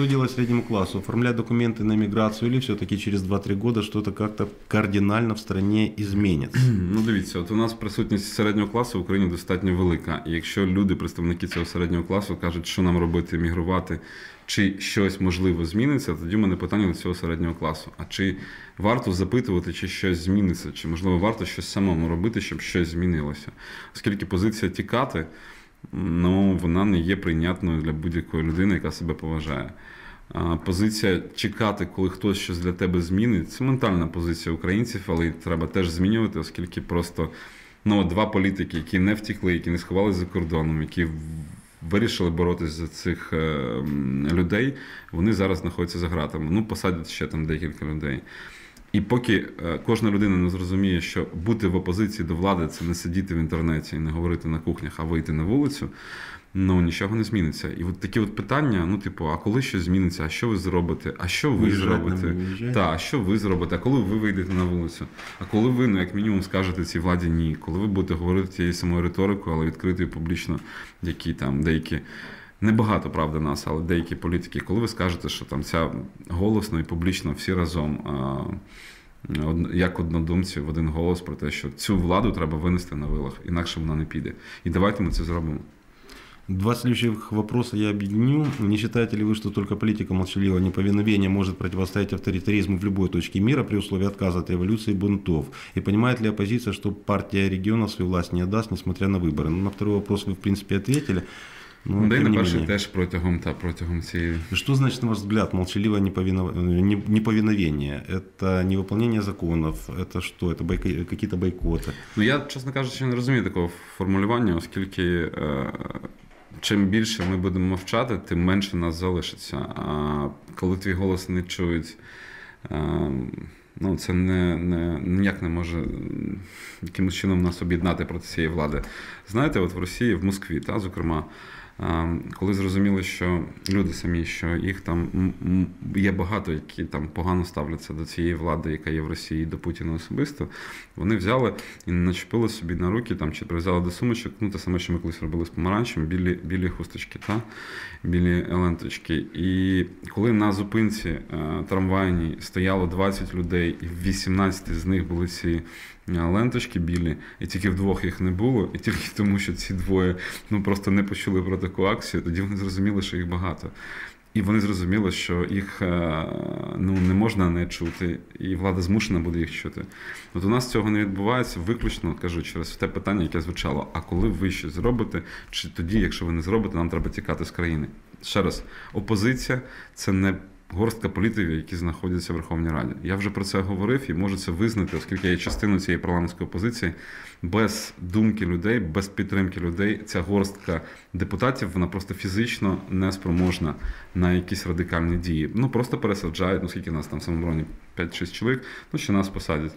Что делать среднему классу? Оформлять документы на миграцию или все-таки через 2-3 года что-то как-то кардинально в стране изменится? Ну, дивіться, от у нас присутність середнього класу в Україні достатньо велика. І якщо люди, представники цього середнього класу, кажуть, що нам робити, мігрувати, чи щось можливо зміниться, тоді в мене питання до цього середнього класу. А чи варто запитувати, чи щось зміниться, чи можливо варто щось самому робити, щоб щось змінилося? Оскільки позиція тікати, ну вона не є прийнятною для будь-якої людини, яка себе поважає. Позиція чекати, коли хтось щось для тебе змінить, це ментальна позиція українців, але її треба теж змінювати, оскільки просто ну, два політики, які не втікли, які не сховалися за кордоном, які вирішили боротися за цих е, людей, вони зараз знаходяться за ґратами. Ну, посадять ще там декілька людей. І поки е, кожна людина не зрозуміє, що бути в опозиції до влади це не сидіти в інтернеті і не говорити на кухнях, а вийти на вулицю, ну нічого не зміниться. І от такі от питання: ну, типу, а коли щось зміниться, а що ви зробите? А що ви Виїжджати зробите? Так, а що ви зробите? А коли ви вийдете на вулицю? А коли ви, ну як мінімум, скажете цій владі ні, коли ви будете говорити тією самою риторикою, але відкрито і публічно, які там деякі. Небагато, правда, нас, але деякі політики, коли ви скажете, що там ця голосно і публічно всі разом, а, од- як однодумці в один голос про те, що цю владу треба винести на вилах, інакше вона не піде. І давайте ми це зробимо. Два следующих вопроса я объединю. Не считаете ли вы, что только политика молчаливого неповиновения может противостоять авторитаризму в любой точке мира при условии отказа от революции и бунтов? И понимает ли оппозиция, что партия регионов свою власть не отдаст, несмотря на выборы? Ну, на второй вопрос вы, в принципе, ответили. Но, да і тем на не перший менее. теж протягом та протягом цієї. Что значит, на ваш взгляд, молчаливое неповинов- не- неповиновение? Это невыполнение законов? Это что? Это бойко- какие-то бойкоты? Ну я, чесно кажучи, не розумію такого формулювання, оскільки е, чим більше ми будемо мовчати, тим менше нас залишиться. А коли твій голос не чують, е, ну це не, не ніяк не може м, якимось чином нас об'єднати проти цієї влади. Знаєте, от в Росії, в Москві, та, зокрема. коли зрозуміли, що люди самі, що їх там є багато, які там погано ставляться до цієї влади, яка є в Росії, до Путіна особисто, вони взяли і начепили собі на руки там чи прив'язали до сумочок, ну те саме, що ми колись робили з помаранчем, білі, білі хусточки, та? білі ленточки. І коли на зупинці е, трамвайній стояло 20 людей, і в 18 з них були ці ленточки білі, і тільки вдвох їх не було, і тільки тому, що ці двоє ну просто не почули про таку акцію, тоді вони зрозуміли, що їх багато. І вони зрозуміли, що їх е, ну, не можна не чути, і влада змушена буде їх чути. От у нас цього не відбувається виключно, кажу, через те питання, яке звучало. А коли ви щось зробите, чи тоді, якщо ви не зробите, нам треба тікати з країни. Ще раз, опозиція це не горстка політиків, які знаходяться в Верховній Раді. Я вже про це говорив і можу це визнати, оскільки я є частиною цієї парламентської опозиції. Без думки людей, без підтримки людей, ця горстка депутатів вона просто фізично не спроможна на якісь радикальні дії. Ну просто пересаджають, ну скільки нас там самобороні 5-6 чоловік, ну що нас посадять.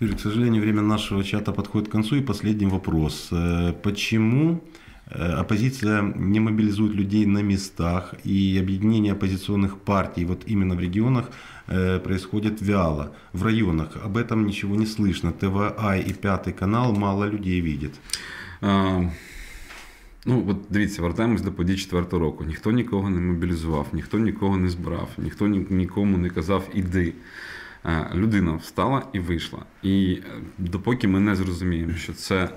Юрий, к сожалению, время нашего чата подходит к концу. И последний вопрос. Э, Почему оппозиция не мобилизует людей на местах и объединение оппозиционных партий вот именно в регионах э, происходит вяло? В районах об этом ничего не слышно. ТВА и Пятый канал мало людей видят. А, Ну, от дивіться, вертаємось до подій четвертого року. Ніхто нікого не мобілізував, ніхто нікого не збирав, ніхто ні- нікому не казав іди. Е, Людина встала і вийшла. І е, допоки ми не зрозуміємо, що це а,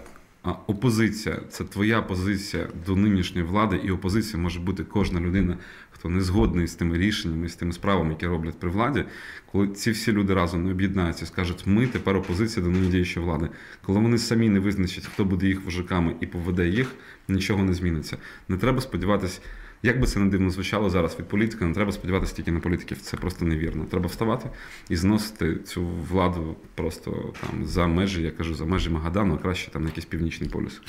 опозиція, це твоя позиція до нинішньої влади, і опозиція може бути кожна людина, хто не згодний з тими рішеннями, з тими справами, які роблять при владі. Коли ці всі люди разом не об'єднаються скажуть, ми тепер опозиція до нині діючої влади. Коли вони самі не визначать, хто буде їх вожаками і поведе їх, нічого не зміниться. Не треба сподіватись, як би це не дивно звучало зараз від політика, не треба сподіватися тільки на політиків. Це просто невірно. Треба вставати і зносити цю владу просто там за межі, я кажу, за межі Магадану, а краще там на якийсь північний полюс.